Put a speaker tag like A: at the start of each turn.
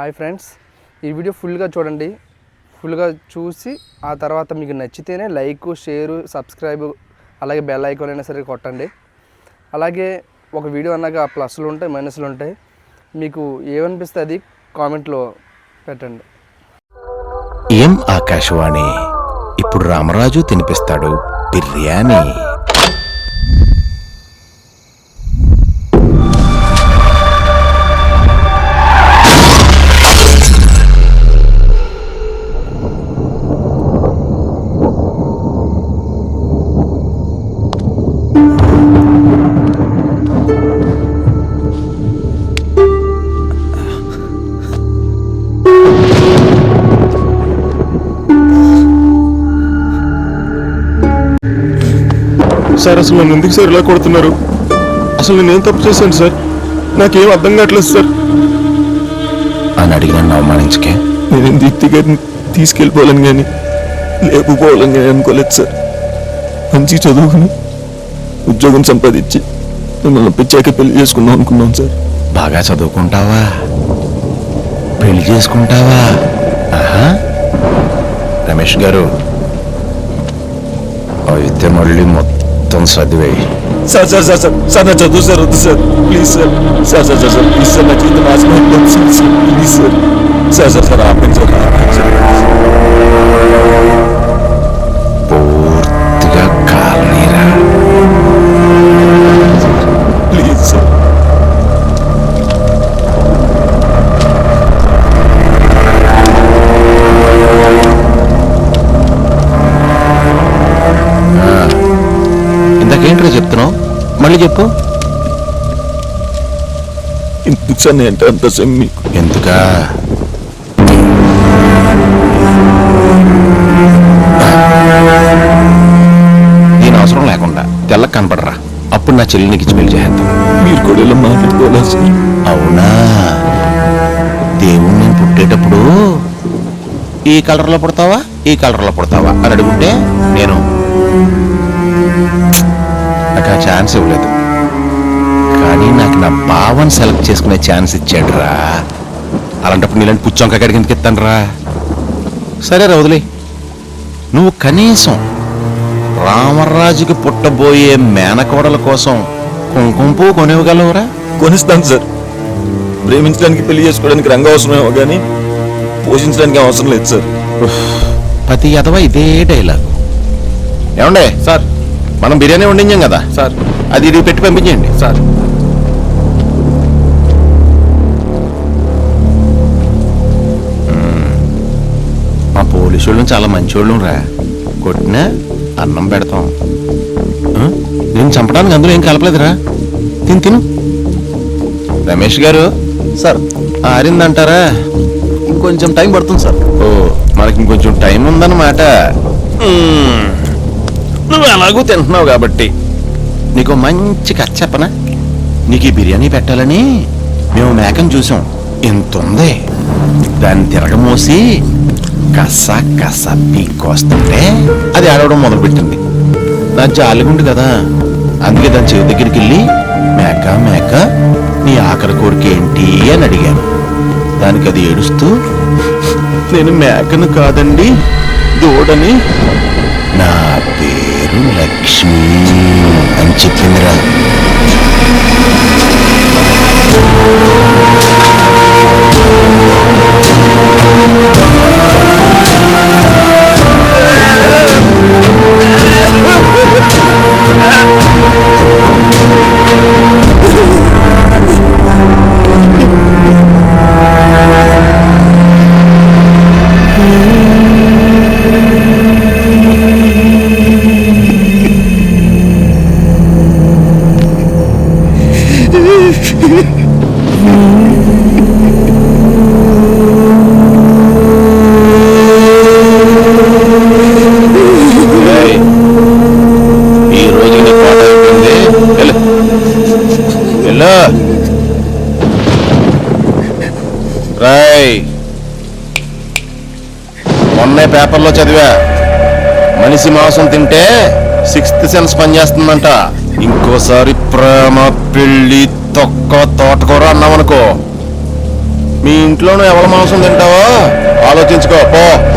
A: Hi friends ఈ video ఫుల్గా చూడండి. ఫుల్గా చూసి ఆ తర్వాత మీకు నచ్చితేనే లైక్ షేరు సబ్స్క్రైబ్ అలాగే బెల్ ఐకాన్ అయినా సరే కొట్టండి. అలాగే ఒక వీడియో అన్నాక ప్లస్లు ఉంటాయి మైనస్లు ఉంటాయి. మీకు ఏమనిపిస్తే అది కామెంట్లో పెట్టండి.
B: ఏం ఆకాశవాణి? ఇప్పుడు రామరాజు తినిపిస్తాడు బిర్యానీ.
C: సార్ అసలు నన్ను ఎందుకు సార్ ఇలా కొడుతున్నారు? అసలు నేనేం తప్పు చేశాను సార్? నాకేం అర్థం కావట్లేదు సార్.
B: అని అడిగిన నన్ను అవమానించకే?
C: నేను దీప్తి గారిని తీసుకెళ్ళిపోవాలని కానీ లేకపోవాలని కానీ అనుకోలేదు సార్. మంచి చదువుకుని ఉద్యోగం సంపాదించి మిమ్మల్ని పిచ్చాక పెళ్ళి చేసుకుందాం అనుకున్నాం సార్.
B: బాగా చదువుకుంటావా? పెళ్ళి చేసుకుంటావా? రమేష్ గారు అయితే మళ్ళీ మొత్తం మొత్తం చదివేయి.
C: Sir sir sir sir sir నా చదువు సార్ వద్దు sir. Please sir. Sir sir sir sir please sir నా జీవితం ఆశ please sir. Sir sir sir ఆపండి సార్.
B: చెప్పు.
C: ఎందుకు సార్ నేను అంటే అంత సెమ్ మీకు.
B: ఎందుకా? దీని అవసరం లేకుండా తెల్ల కనపడరా. అప్పుడు నా చెల్లి నీకు ఇచ్చి పెళ్ళి చేద్దాం
C: మీరు కూడా ఇలా మాట్లాడుకోవాలా సార్?
B: అవునా? నేను పుట్టేటప్పుడు ఈ కలర్లో పుడతావా? ఈ కలర్లో పుడతావా? అని అడుగుంటే నేను నాకు ఆ ఛాన్స్ ఇవ్వలేదు. కానీ నాకు నా భావన సెలెక్ట్ చేసుకునే ఛాన్స్ ఇచ్చాడు రా అలాంటప్పుడు నీలాంటి పుచ్చొంక గడికి ఎందుకు ఇస్తాను రా సరే రా వదిలే. నువ్వు కనీసం రామరాజుకి పుట్టబోయే మేనకోడల కోసం కుంకుమ పువ్వు కొనివ్వగలవురా?
C: కొనిస్తాను సార్. ప్రేమించడానికి పెళ్ళి చేసుకోవడానికి రంగ అవసరమేమో కానీ పోషించడానికి అవసరం లేదు సార్.
B: ప్రతి అథవా ఇదే డైలాగ్. ఏమండే?
A: సార్.
B: మనం బిర్యానీ వండించాం కదా?
A: సార్.
B: అది ఇది పెట్టి పంపించండి
A: సార్.
B: మా పోలీసు వాళ్ళని చాలా మంచోళ్ళం రా. కొట్టినా అన్నం పెడతాం? నేను చంపడానికి అందులో ఏం కలపలేదురా. తిని తిను. రమేష్ గారు?
A: సార్.
B: ఆరిందంటారా?
A: ఇంకొంచెం టైం పడుతుంది సార్.
B: ఓ మనకి ఇంకొంచెం టైం ఉందన్నమాట. నువ్వు ఎలాగూ తింటున్నావు కాబట్టి. నీకు మంచి కథ చెప్పనా? నీకు ఈ బిర్యానీ పెట్టాలని మేము మేకను చూసాం. ఎంత ఉంది? దాన్ని తిరగమోసి కస కస పీక్కొస్తుంటే అది ఆడవడం మొదలుపెట్టింది. నా జాలిగుండు కదా. అందుకే దాని చెవి దగ్గరికి వెళ్ళి మేక మేక నీ ఆఖరి కోరిక ఏంటి అని అడిగాను. దానికి అది ఏడుస్తూ నేను మేకను కాదండి దూడని. నా పేరు లక్ష్మి అని చెప్పిందిరా. వెళ్ళు. రాయ్. మొన్నే పేపర్లో చదివా. మనిషి మాంసం తింటే సిక్స్త్ సెన్స్ పనిచేస్తుందంట. ఇంకోసారి ప్రేమ పెళ్ళి తొక్క తోటకూర అన్నామనుకో మీ ఇంట్లోనూ ఎవరి మాంసం తింటావో ఆలోచించుకో. పో.